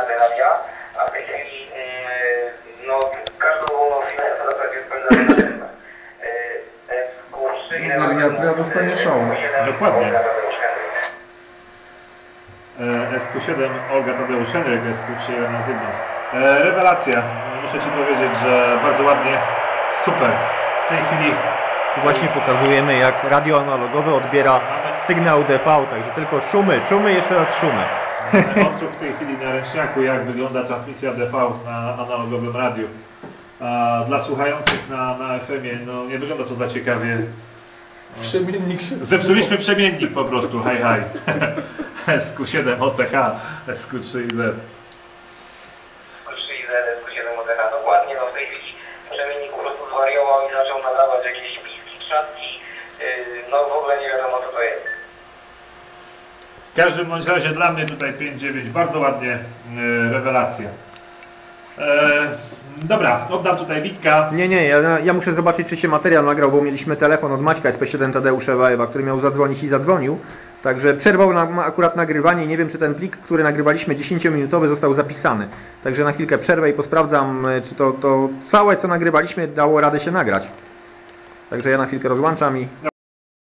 Rady Radia, a w tej chwili yy, no, każdą wolną chwilę w zasadzie spędzamy na tym. SQ3 i Geriatria dostanie show. Dokładnie. Olga Tadeusz Henryk. E, SQ7 Olga Tadeusz Henryk, SQ3 na Zygmunt. E, Rewelacja. Muszę Ci powiedzieć, że bardzo ładnie, super. W tej chwili Tu właśnie pokazujemy jak radio analogowe odbiera sygnał DV, także tylko szumy, szumy, jeszcze raz szumy. Odsłuch w tej chwili na ręczniaku, jak wygląda transmisja DV na analogowym radiu. A dla słuchających na, na FM-ie, no nie wygląda to za ciekawie. Przemiennik się... Zepsuliśmy przemiennik po prostu, hej hej. SQ7 OTH, SQ3Z. SQ3 i SQ7 ODH. Dokładnie, no w tej chwili przemiennik po prostu zwariował i zaczął nadawać jakieś piski, trzaski. Yy, no w ogóle nie wiadomo co to jest. Każdym bądź razie dla mnie tutaj 5-9, bardzo ładnie, e, rewelacja. E, dobra, oddam tutaj Witka. Nie, nie, ja, ja muszę zobaczyć czy się materiał nagrał, bo mieliśmy telefon od Maćka SP7 Tadeusza Ewa, który miał zadzwonić i zadzwonił. Także przerwał nam akurat nagrywanie, nie wiem czy ten plik, który nagrywaliśmy 10-minutowy został zapisany. Także na chwilkę przerwę i posprawdzam e, czy to, to całe co nagrywaliśmy dało radę się nagrać. Także ja na chwilkę rozłączam i